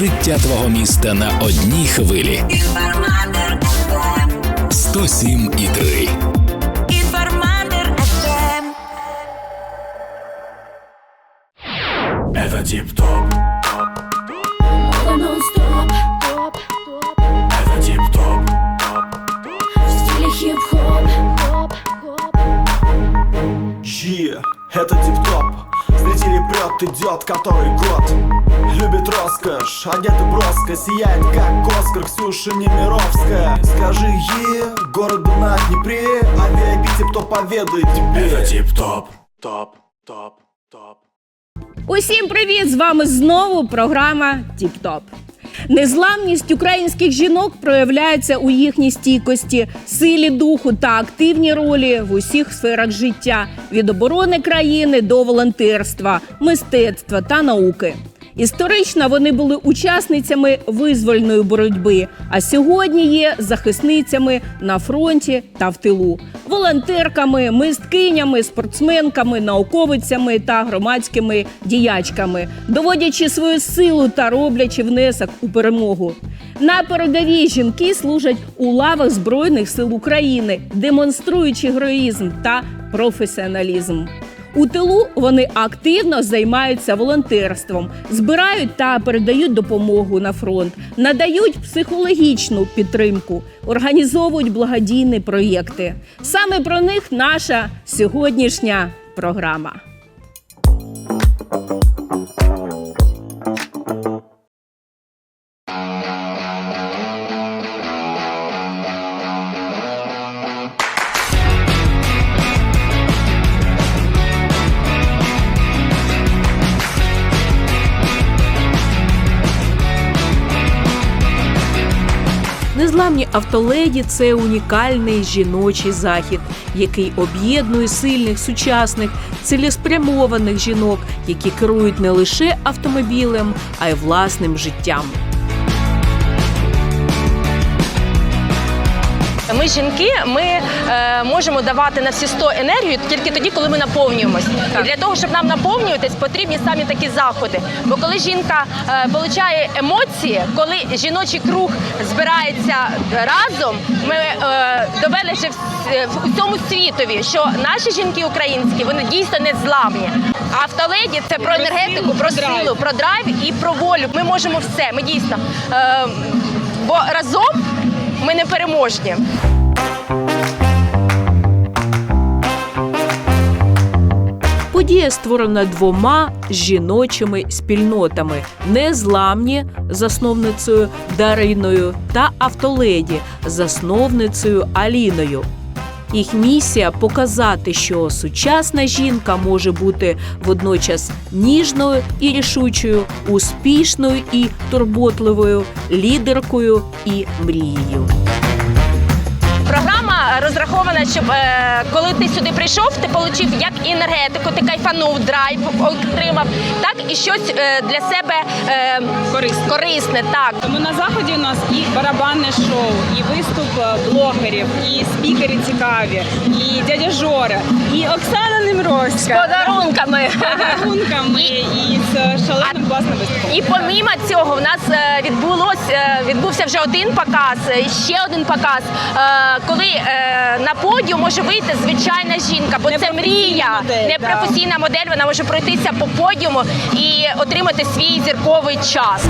життя твого міста на одній хвилі. Інформатор FM. 107 і 3. Інформатор FM. Это тип-топ, нон-стоп, топ, топ, это тип-топ, в стиле хип-хоп, хоп, хоп. Е, это тип-топ Зрители прет, идет который год Любит роскошь, одета броско Сияет как Оскар Ксюша Немировская Скажи е, городу на Днепре А VIP тип-топ поведает тебе это тип-топ, топ, топ, топ. Усім привіт! З вами знову програма Тіп-Топ. Незламність українських жінок проявляється у їхній стійкості, силі духу та активній ролі в усіх сферах життя від оборони країни до волонтерства, мистецтва та науки. Історично вони були учасницями визвольної боротьби, а сьогодні є захисницями на фронті та в тилу, волонтерками, мисткинями, спортсменками, науковицями та громадськими діячками, доводячи свою силу та роблячи внесок у перемогу. На передовій жінки служать у лавах Збройних сил України, демонструючи героїзм та професіоналізм. У тилу вони активно займаються волонтерством, збирають та передають допомогу на фронт, надають психологічну підтримку, організовують благодійні проєкти. Саме про них наша сьогоднішня програма. Незламні автоледі це унікальний жіночий захід, який об'єднує сильних, сучасних, цілеспрямованих жінок, які керують не лише автомобілем, а й власним життям. Ми жінки, ми е, можемо давати на всі 100 енергію тільки тоді, коли ми наповнюємось. І для того, щоб нам наповнюватись, потрібні самі такі заходи. Бо коли жінка е, отримує емоції, коли жіночий круг збирається разом, ми е, довели вже вс- в усьому світові, що наші жінки українські вони дійсно не зламні. Автоледі це про енергетику, про силу, про драйв і про волю. Ми можемо все. Ми дійсно. Е, бо разом ми не переможні. Подія створена двома жіночими спільнотами: незламні засновницею Дариною та автоледі засновницею Аліною. Їх місія показати, що сучасна жінка може бути водночас ніжною і рішучою, успішною і турботливою, лідеркою і мрією. Розрахована, щоб е, коли ти сюди прийшов, ти отримав як і енергетику, ти кайфанув, драйв отримав, так і щось е, для себе е, корисне. корисне. Так. Тому на заході у нас і барабанне шоу, і виступ блогерів, і спікери цікаві, і дядя Жора, і Оксана З Немровська. подарунками. подарунками і з шаленим класним виступом. І помімо цього, в нас відбулось відбувся вже один показ, ще один показ. Коли на подіум може вийти звичайна жінка, бо це мрія, не професійна модель. Вона може пройтися по подіуму і отримати свій зірковий час.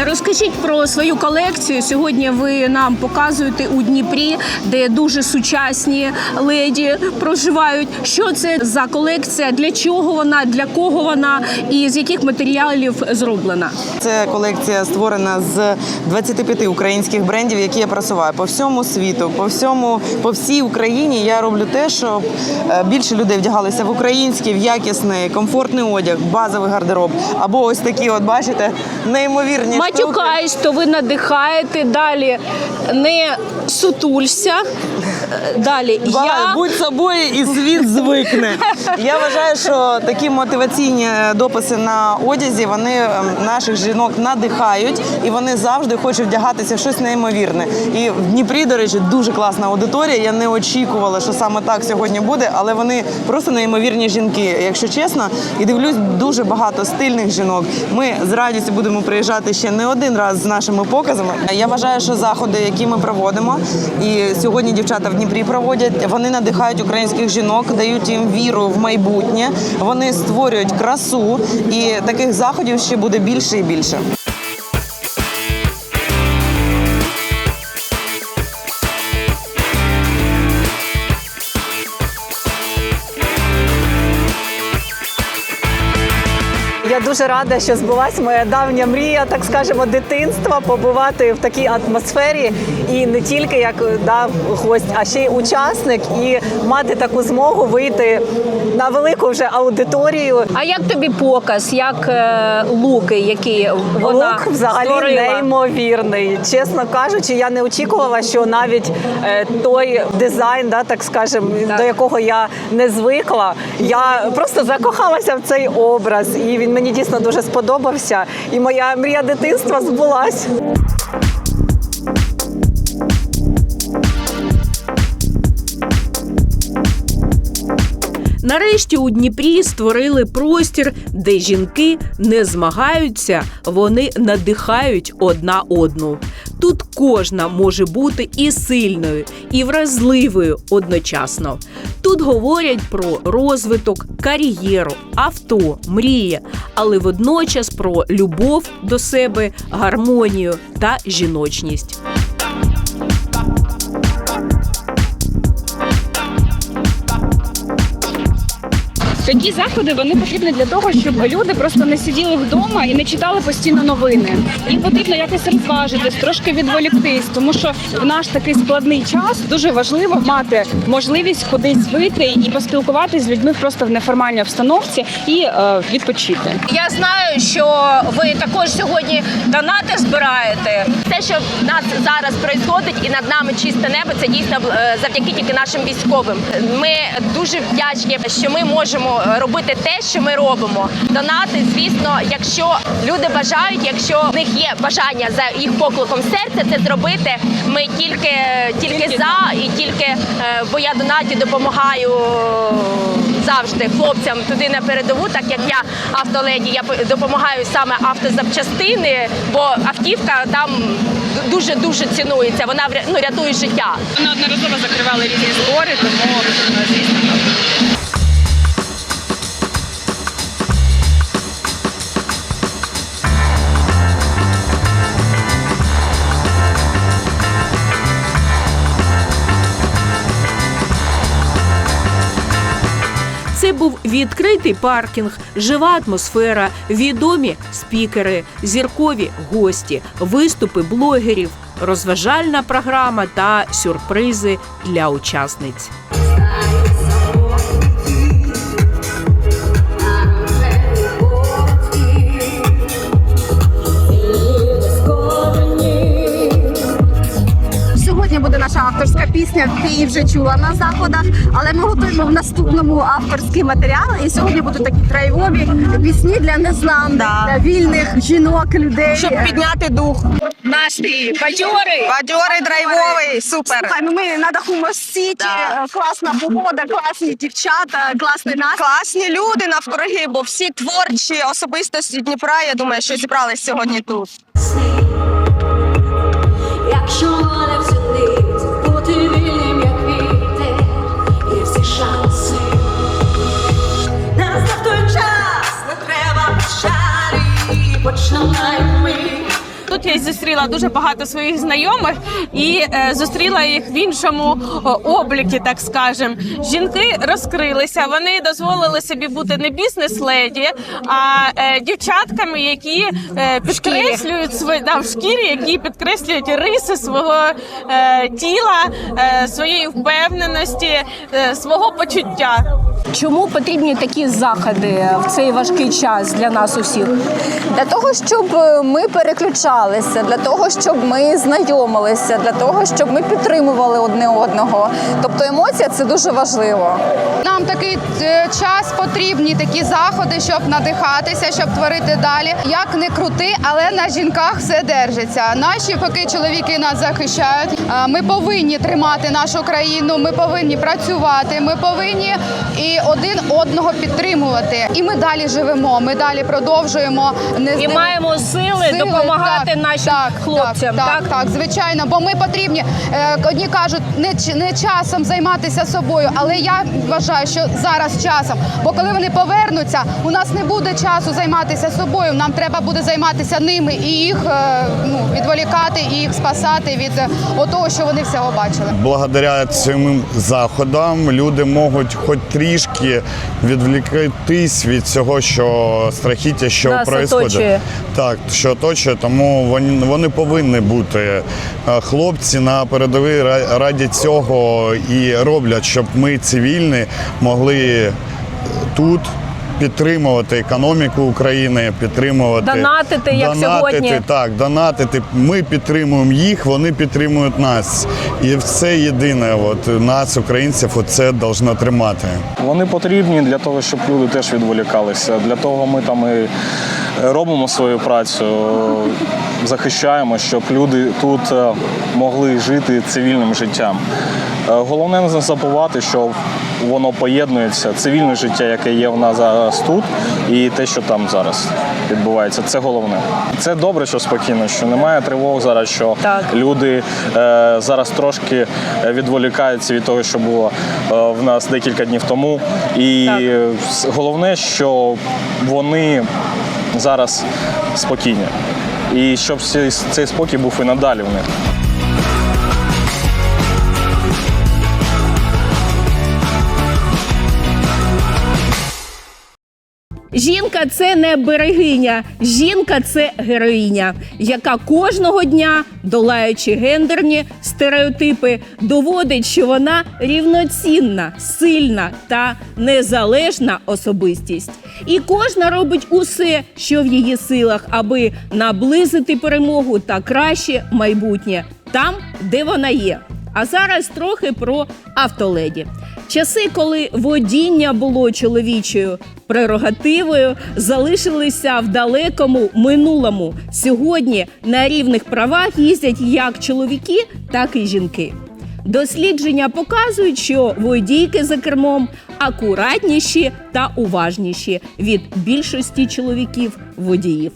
Олена, розкажіть про свою колекцію. Сьогодні ви нам показуєте у Дніпрі, де дуже сучасні леді проживають. Що це за колекція? Для чого вона, для кого вона і з яких матеріалів зроблена? Це колекція створена з 25 українських брендів, які я просуваю по всьому світу, по всьому, по всій Україні. Я роблю те, щоб е, більше людей вдягалися в український, в якісний, комфортний одяг, базовий гардероб. Або ось такі, от бачите, неймовірні матюкаєш, то ви надихаєте. Далі не сутулься. Е, Далі я будь собою і світ звикне. Я вважаю, що такі мотиваційні дописи на одязі вони ем, наших жінок надихають і вони завжди хочуть вдягатися в щось неймовірне. І в Дніпрі, до речі, дуже класна аудиторія. Я не очікувала, що саме так сьогодні буде, але вони просто неймовірні жінки, якщо чесно. І дивлюсь дуже багато стильних жінок. Ми з радістю будемо приїжджати ще не один раз з нашими показами. Я вважаю, що заходи, які ми проводимо, і сьогодні дівчата в Дніпрі проводять, вони надихають українських жінок, дають їм віру в майбутнє. Вони створюють красу, і таких заходів ще буде більше і більше. Дуже рада, що збулась моя давня мрія, так скажемо, дитинства побувати в такій атмосфері і не тільки як да, гость, а ще й учасник, і мати таку змогу вийти на велику вже аудиторію. А як тобі показ, як е, луки, які вона Лук взагалі створила? неймовірний. Чесно кажучи, я не очікувала, що навіть е, той дизайн, да, так скажемо, до якого я не звикла, я просто закохалася в цей образ, і він мені дійсно дуже сподобався. І моя мрія дитинства збулась. Нарешті у Дніпрі створили простір, де жінки не змагаються, вони надихають одна одну. Тут кожна може бути і сильною, і вразливою одночасно. Тут говорять про розвиток, кар'єру, авто, мрії, але водночас про любов до себе, гармонію та жіночність. Такі заходи вони потрібні для того, щоб люди просто не сиділи вдома і не читали постійно новини. Їм потрібно якось розважитись, трошки відволіктись, тому що в наш такий складний час дуже важливо мати можливість кудись вийти і поспілкуватися з людьми просто в неформальній обстановці і е, відпочити. Я знаю, що ви також сьогодні донати збираєте. Те, що в нас зараз відбувається і над нами чисте небо, це дійсно е, завдяки тільки нашим військовим. Ми дуже вдячні, що ми можемо робити те, що ми робимо. Донати, звісно, якщо люди бажають, якщо в них є бажання за їх покликом серця це зробити. Ми тільки тільки за і тільки е, бо я донаті допомагаю завжди хлопцям туди на передову, так як я автоледі, я допомагаю саме автозапчастини, бо автівка там дуже дуже цінується. Вона ну, рятує життя. Ми неодноразово закривали різні збори, тому е, звісно. Це був відкритий паркінг, жива атмосфера, відомі спікери, зіркові гості, виступи блогерів, розважальна програма та сюрпризи для учасниць. Авторська пісня. Ти її вже чула на заходах, але ми готуємо в наступному авторський матеріал. І сьогодні будуть такі драйвові пісні для незламних, для вільних жінок, людей. Щоб підняти дух. Настрій бадьорий. Бадьорий, драйвовий, супер. Слухай, ну ми на даху Мост-Сіті, е, класна погода, класні дівчата, класний настрій. Класні люди навкруги, бо всі творчі особистості Дніпра, я думаю, що зібрались сьогодні тут. Якщо не вцілить, Тут я зустріла дуже багато своїх знайомих і е, зустріла їх в іншому о, облікі, так скажем. Жінки розкрилися, вони дозволили собі бути не бізнес-леді, а е, дівчатками, які е, підкреслюють свої да, в шкірі, які підкреслюють риси свого е, тіла, е, своєї впевненості, е, свого почуття. Чому потрібні такі заходи в цей важкий час для нас усіх? Для того, щоб е, ми переключалися, для того, щоб ми знайомилися, для того, щоб ми підтримували одне одного. Тобто емоція це дуже важливо. Нам такий е, час потрібні такі заходи, щоб надихатися, щоб творити далі. Як не крути, але на жінках все держиться. Наші поки чоловіки нас захищають. е, Ми повинні тримати нашу країну. Ми повинні працювати. Ми повинні і один одного підтримувати. І ми далі живемо. Ми далі продовжуємо не І маємо сили допомагати нашим хлопцям, Так, так? так, так, звичайно, бо ми потрібні. Е, Одні кажуть, не, не часом займатися собою, але я вважаю, що зараз часом. Бо коли вони повернуться, у нас не буде часу займатися собою. Нам треба буде займатися ними і їх е, ну, відволікати, і їх спасати від е, того, що вони всього бачили. Благодаря цим заходам люди можуть хоч трішки відвлікатись від цього, що страхіття, що Нас оточує. Так, що оточує, тому вони, вони повинні бути. Е, Хлопці на передовій ра- раді цього і роблять, щоб ми цивільні могли тут. Підтримувати економіку України, підтримувати Донатити, як донатити, сьогодні. так, донатити. Ми підтримуємо їх, вони підтримують нас. І все єдине, от нас, українців, оце должно тримати. Вони потрібні для того, щоб люди теж відволікалися. Для того ми там і робимо свою працю, захищаємо, щоб люди тут е, могли жити цивільним життям. Е, Головне не забувати, що воно поєднується, цивільне життя, яке є в нас зараз тут, і те, що там зараз відбувається. Це головне. Це добре, що спокійно, що немає тривог зараз, що люди е, зараз трошки е, відволікаються від того, що було е, в нас декілька днів тому. І с- головне, що вони зараз спокійні. І щоб цей спокій був і надалі в них. Жінка це не берегиня, жінка це героїня, яка кожного дня, долаючи гендерні стереотипи, доводить, що вона рівноцінна, сильна та незалежна особистість. І кожна робить усе, що в її силах, аби наблизити перемогу та краще майбутнє там, де вона є. А зараз трохи про автоледі. Часи, коли водіння було чоловічою прерогативою, залишилися в далекому минулому. Сьогодні на рівних правах їздять як чоловіки, так і жінки. Дослідження показують, що водійки за кермом акуратніші та уважніші від більшості чоловіків водіїв.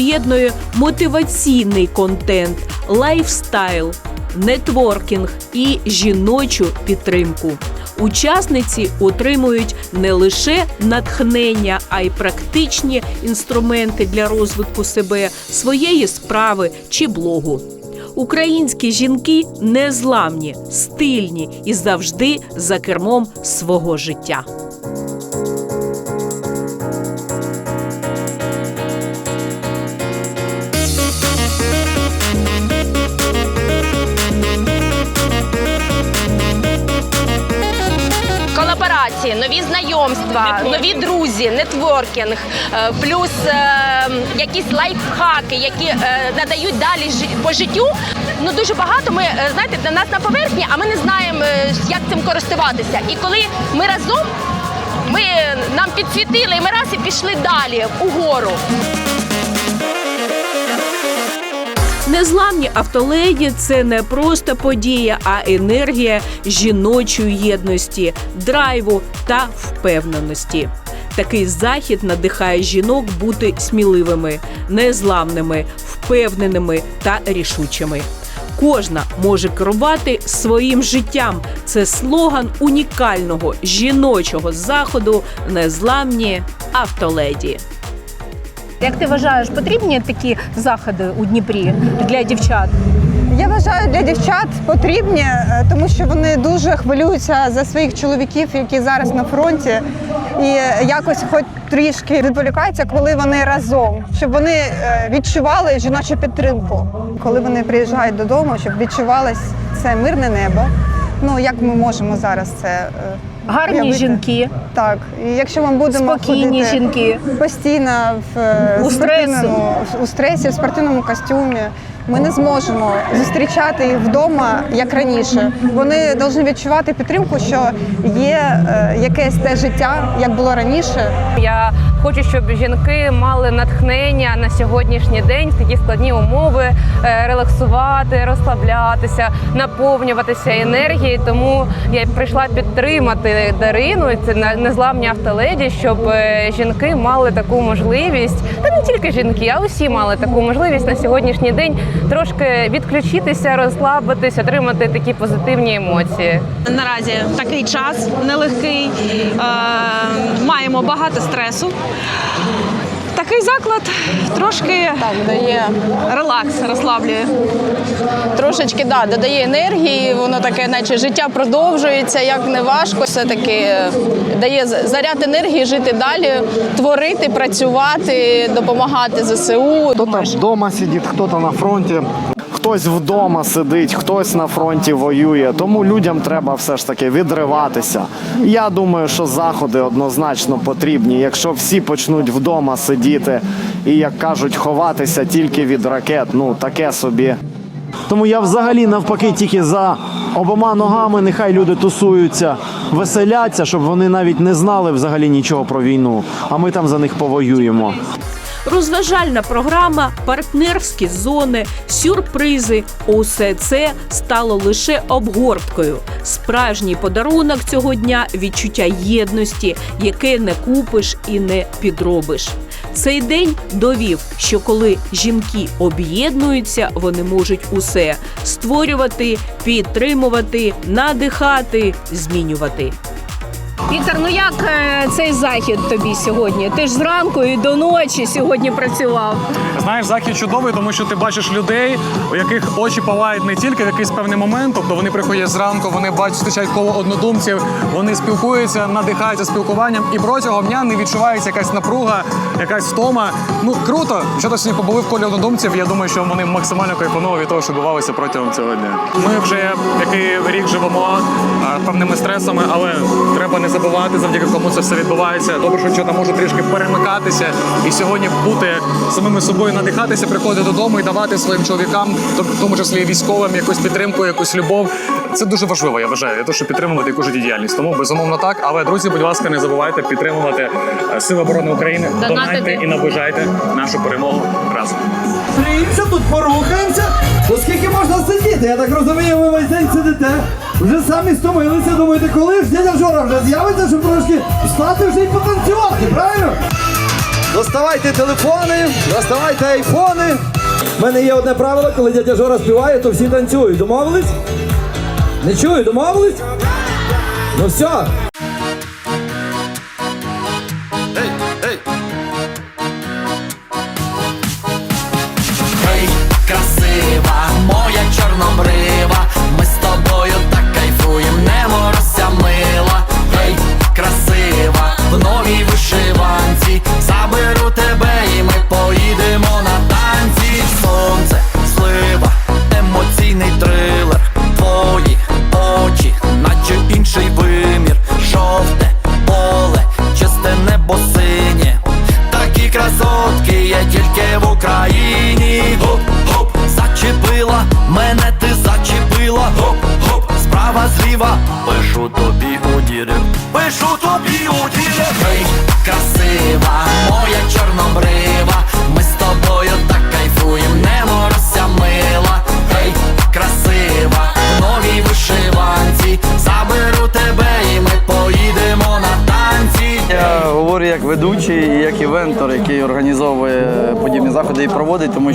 Поєднує мотиваційний контент, лайфстайл, нетворкінг і жіночу підтримку. Учасниці отримують не лише натхнення, а й практичні інструменти для розвитку себе, своєї справи чи блогу. Українські жінки незламні, стильні і завжди за кермом свого життя. Колаборації, нові знайомства, нові друзі, нетворкінг, е, плюс е, якісь лайфхаки, які е, надають далі жи- по життю. Ну дуже багато. Ми знаєте, для нас на поверхні, а ми не знаємо, як цим користуватися. І коли ми разом, ми нам підсвітили, і ми раз і пішли далі угору. Незламні автоледі це не просто подія, а енергія жіночої єдності, драйву та впевненості. Такий захід надихає жінок бути сміливими, незламними, впевненими та рішучими. Кожна може керувати своїм життям. Це слоган унікального жіночого заходу Незламні автоледі. Як ти вважаєш, потрібні такі заходи у Дніпрі для дівчат? Я вважаю, для дівчат потрібні, е, тому що вони дуже хвилюються за своїх чоловіків, які зараз на фронті, і якось хоч трішки відволікаються, коли вони разом, щоб вони е, відчували жіночу підтримку, коли вони приїжджають додому, щоб відчувалось це мирне небо. Ну як ми можемо зараз це е, Гарні уявити? жінки. Так, і якщо ми будемо Спокійні ходити жінки. постійно в е, У спортивному- у стресі, в спортивному костюмі, ми не зможемо зустрічати їх вдома як раніше. Вони повинні відчувати підтримку, що є е, якесь те життя, як було раніше. Я хочу, щоб жінки мали натхнення на сьогоднішній день в такі складні умови, е, релаксувати, розслаблятися, наповнюватися енергією. Тому я прийшла підтримати Дарину, це на- незламні автоледі, щоб е, жінки мали таку можливість, та не тільки жінки, а усі мали таку можливість на сьогоднішній день трошки відключитися, розслабитись, отримати такі позитивні емоції. Наразі такий час нелегкий, маємо багато стресу. Такий заклад трошки дає релакс, розслаблює. Трошечки да, додає енергії, воно таке, наче життя продовжується, як не важко. Все-таки е, дає заряд енергії жити далі, творити, працювати, допомагати ЗСУ. Хто-то вдома сидить, хто-то на фронті. Хтось вдома сидить, хтось на фронті воює. Тому людям треба все ж таки відриватися. Я думаю, що заходи однозначно потрібні. Якщо всі почнуть вдома сидіти і, як кажуть, ховатися тільки від ракет, ну таке собі. Тому я взагалі навпаки тільки за обома ногами. Нехай люди тусуються, веселяться, щоб вони навіть не знали взагалі нічого про війну. А ми там за них повоюємо. Розважальна програма, партнерські зони, сюрпризи усе це стало лише обгорткою. Справжній подарунок цього дня відчуття єдності, яке не купиш і не підробиш. Цей день довів, що коли жінки об'єднуються, вони можуть усе створювати, підтримувати, надихати, змінювати. Віктор, ну як е, цей захід тобі сьогодні? Ти ж зранку і до ночі сьогодні працював. Знаєш, захід чудовий, тому що ти бачиш людей, у яких очі палають не тільки в якийсь певний момент, тобто вони приходять зранку, вони бачать, зустрічають коло однодумців, вони спілкуються, надихаються спілкуванням, і протягом дня не відчувається якась напруга, якась втома. Ну круто, що ти сьогодні побули в колі однодумців. Я думаю, що вони максимально кайфанули від того, що відбувалося протягом цього дня. Ми вже який рік живемо певними стресами, але треба не забувати, завдяки кому це все відбувається. Добре, що чого можу трішки перемикатися і сьогодні бути самими собою, надихатися, приходити додому і давати своїм чоловікам, в тому числі військовим, якусь підтримку, якусь любов. Це дуже важливо, я вважаю, для того, щоб підтримувати яку життєдіяльність. Тому безумовно так. Але друзі, будь ласка, не забувайте підтримувати е, Сили оборони України, донайте і наближайте нашу перемогу разом. Стрімся, тут порухаємося. То скільки можна сидіти? Я так розумію, ви весь день сидите. Вже самі стомилися, думаєте, коли ж дядя Жора вже з'явиться, щоб трошки встати вже й потанцювати, правильно? Доставайте телефони, доставайте айфони. У мене є одне правило, коли дядя Жора співає, то всі танцюють. Домовились? Не чую, домовились? Ну все.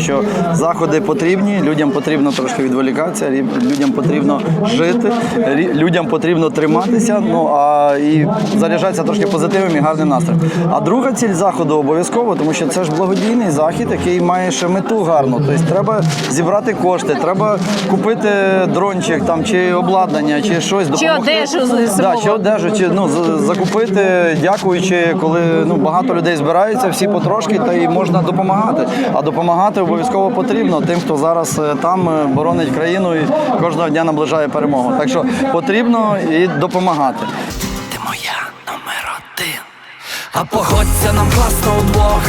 Що заходи потрібні, людям потрібно трошки відволікатися, людям потрібно жити, людям потрібно триматися, ну а і заряджатися трошки позитивом і гарним настроєм. А друга ціль заходу обов'язково, тому що це ж благодійний захід, який має ще мету гарну. Тобто треба зібрати кошти, треба купити дрончик там чи обладнання, чи щось Чи одежу Да, чи одежу, чи ну закупити, дякуючи, коли ну багато людей збираються, всі потрошки, та й можна допомагати. А допомагати обов'язково потрібно тим, хто зараз е, там е, боронить країну і кожного дня наближає перемогу. Так що потрібно і допомагати. Ти моя номер один, А погодься нам класно удвох,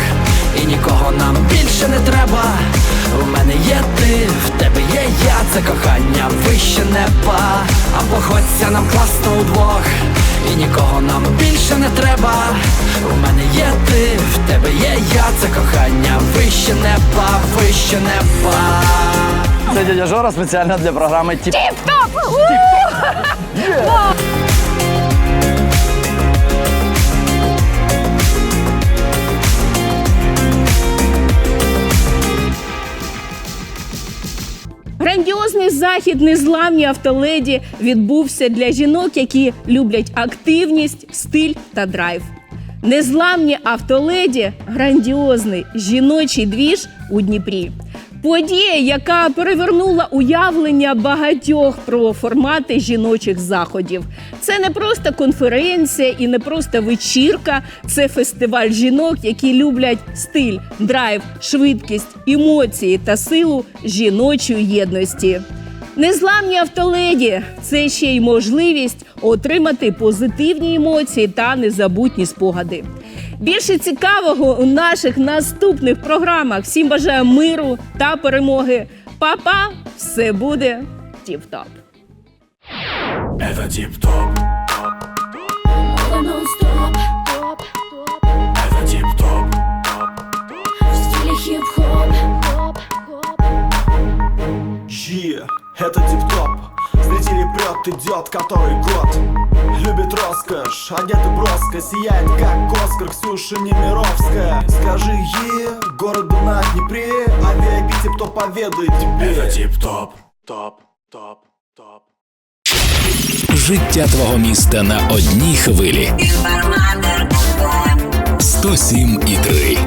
і нікого нам більше не треба. У мене є ти, в тебе є я, це кохання вище неба. А погодься нам класно удвох, і нікого нам більше не треба. У мене є ти, в тебе є я, це кохання вище неба, вище неба. Це дядя Жора спеціально для програми Тіп. Тіп-топ! Грандіозний захід незламні автоледі відбувся для жінок, які люблять активність, стиль та драйв. Незламні автоледі грандіозний жіночий двіж у Дніпрі. Подія, яка перевернула уявлення багатьох про формати жіночих заходів. Це не просто конференція і не просто вечірка, це фестиваль жінок, які люблять стиль, драйв, швидкість, емоції та силу жіночої єдності. Незламні автоледі це ще й можливість отримати позитивні емоції та незабутні спогади. Більше цікавого у наших наступних програмах. Всім бажаю миру та перемоги. Па-па! Все буде тіп-топ. Это тип-топ. Это тип-топ. Е, это тип-топ Зрители прет, идет который год Любит роскошь, одета броско Сияет как Оскар Ксюша Немировская Скажи е, городу на Днепре А VIP тип-топ поведает тебе Это тип-топ. Топ, топ, топ. Життя твого міста на одній хвилі. Інформатор FM. 107 і 3